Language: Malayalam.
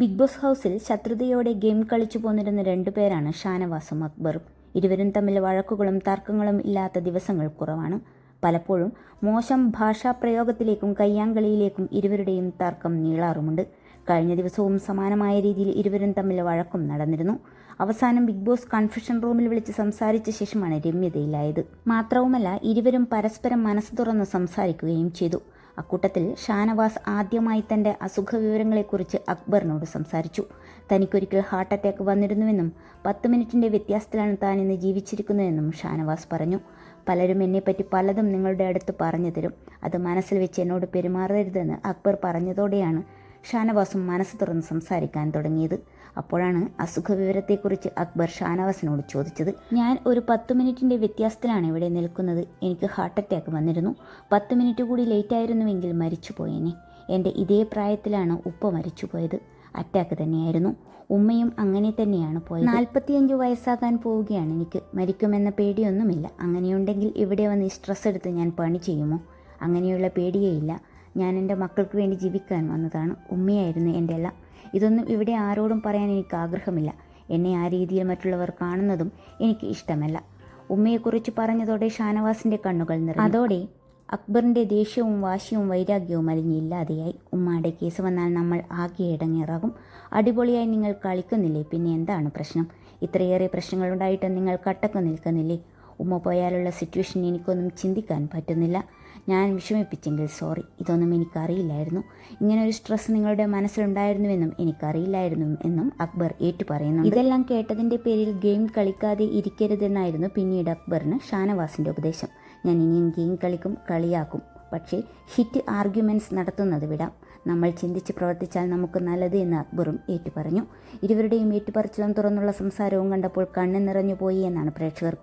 ബിഗ് ബോസ് ഹൗസിൽ ശത്രുതയോടെ ഗെയിം കളിച്ചു പോന്നിരുന്ന രണ്ടുപേരാണ് ഷാനവാസും അക്ബറും. ഇരുവരും തമ്മിൽ വഴക്കുകളും തർക്കങ്ങളും ഇല്ലാത്ത ദിവസങ്ങൾ കുറവാണ്. പലപ്പോഴും മോശം ഭാഷാ പ്രയോഗത്തിലേക്കും കയ്യാങ്കളിയിലേക്കും ഇരുവരുടെയും തർക്കം നീളാറുമുണ്ട്. കഴിഞ്ഞ ദിവസവും സമാനമായ രീതിയിൽ ഇരുവരും തമ്മിൽ വഴക്കും നടന്നിരുന്നു. അവസാനം ബിഗ് ബോസ് കൺഫ്യൂഷൻ റൂമിൽ വിളിച്ച് സംസാരിച്ച ശേഷമാണ് രമ്യതയിലായത്. മാത്രവുമല്ല ഇരുവരും പരസ്പരം മനസ്സ് തുറന്ന് സംസാരിക്കുകയും ചെയ്തു. അക്കൂട്ടത്തിൽ ഷാനവാസ് ആദ്യമായി തന്റെ അസുഖ വിവരങ്ങളെക്കുറിച്ച് അക്ബറിനോട് സംസാരിച്ചു. തനിക്കൊരിക്കൽ ഹാർട്ട് അറ്റാക്ക് വന്നിരുന്നുവെന്നും പത്ത് മിനിറ്റിന്റെ വ്യത്യാസത്തിലാണ് താൻ ഇന്ന് ജീവിച്ചിരിക്കുന്നതെന്നും ഷാനവാസ് പറഞ്ഞു. പലരും എന്നെപ്പറ്റി പലതും നിങ്ങളുടെ അടുത്ത് പറഞ്ഞു തരും. അത് മനസ്സിൽ വെച്ച് എന്നോട് പെരുമാറരുതെന്ന് അക്ബർ പറഞ്ഞതോടെയാണ് ഷാനവാസും മനസ്സ് തുറന്ന് സംസാരിക്കാൻ തുടങ്ങിയത്. അപ്പോഴാണ് അസുഖ വിവരത്തെക്കുറിച്ച് അക്ബർ ഷാനവാസിനോട് ചോദിച്ചത്. ഞാൻ ഒരു പത്ത് മിനിറ്റിന്റെ വ്യത്യാസത്തിലാണ് ഇവിടെ നിൽക്കുന്നത്. എനിക്ക് ഹാർട്ട് അറ്റാക്ക് വന്നിരുന്നു. പത്ത് മിനിറ്റ് കൂടി ലേറ്റ് ആയിരുന്നുവെങ്കിൽ മരിച്ചു പോയേനെ എന്റെ ഇതേ പ്രായത്തിലാണ് ഉപ്പ മരിച്ചു പോയത് അറ്റാക്ക് തന്നെയായിരുന്നു. ഉമ്മയും അങ്ങനെ തന്നെയാണ് പോയത്. നാൽപ്പത്തിയഞ്ച് വയസ്സാകാൻ പോവുകയാണ് എനിക്ക്. മരിക്കുമെന്ന പേടിയൊന്നുമില്ല. അങ്ങനെയുണ്ടെങ്കിൽ ഇവിടെ വന്ന് സ്ട്രെസ് എടുത്ത് ഞാൻ പണി ചെയ്യുമോ? അങ്ങനെയുള്ള പേടിയേ ഇല്ല ഞാൻ എന്റെ മക്കൾക്ക് വേണ്ടി ജീവിക്കാൻ വന്നതാണ്. ഉമ്മയായിരുന്നു എന്റെ എല്ലാം. ഇതൊന്നും ഇവിടെ ആരോടും പറയാൻ എനിക്ക് ആഗ്രഹമില്ല. എന്നെ ആ രീതിയിൽ മറ്റുള്ളവർ കാണുന്നതും എനിക്ക് ഇഷ്ടമല്ല. ഉമ്മയെക്കുറിച്ച് പറഞ്ഞതോടെ ഷാനവാസിന്റെ കണ്ണുകൾ നിറഞ്ഞു. അതോടെ അക്ബറിന്റെ ദേഷ്യവും വാശിയും വൈരാഗ്യവും അലിഞ്ഞില്ലാതെയായി ഉമ്മയുടെ കേസ് വന്നാൽ നമ്മൾ ആകെ ഇടങ്ങേറാകും. അടിപൊളിയായി നിങ്ങൾ കളിക്കുന്നില്ലേ? പിന്നെ എന്താണ് പ്രശ്നം? ഇത്രയേറെ പ്രശ്നങ്ങളുണ്ടായിട്ടും നിങ്ങൾ കട്ടക്ക് നിൽക്കുന്നില്ലേ? ഉമ്മ പോയാലുള്ള സിറ്റുവേഷൻ എനിക്കൊന്നും ചിന്തിക്കാൻ പറ്റുന്നില്ല. ഞാൻ വിഷമിപ്പിച്ചെങ്കിൽ സോറി. ഇതൊന്നും എനിക്കറിയില്ലായിരുന്നു. ഇങ്ങനെ ഒരു സ്ട്രെസ് നിങ്ങളുടെ മനസ്സിലുണ്ടായിരുന്നുവെന്നും എനിക്കറിയില്ലായിരുന്നു എന്നും അക്ബർ ഏറ്റുപറയുന്നു ഇതെല്ലാം കേട്ടതിന്റെ പേരിൽ ഗെയിം കളിക്കാതെ ഇരിക്കരുതെന്നായിരുന്നു പിന്നീട് അക്ബറിന് ഷാനവാസിന്റെ ഉപദേശം. ഞാൻ ഇനിയും ഗെയിം കളിക്കും കളിയാക്കും. പക്ഷേ ഹിറ്റ് ആർഗ്യുമെന്റ്സ് നടത്തുന്നത് വിടാം. നമ്മൾ ചിന്തിച്ച് പ്രവർത്തിച്ചാൽ നമുക്ക് നല്ലത് എന്ന് അക്ബറും ഏറ്റുപറഞ്ഞു ഇരുവരുടെയും ഏറ്റുപറച്ചിലും തുറന്നുള്ള സംസാരവും കണ്ടപ്പോൾ കണ്ണ് നിറഞ്ഞു പോയി എന്നാണ് പ്രേക്ഷകർ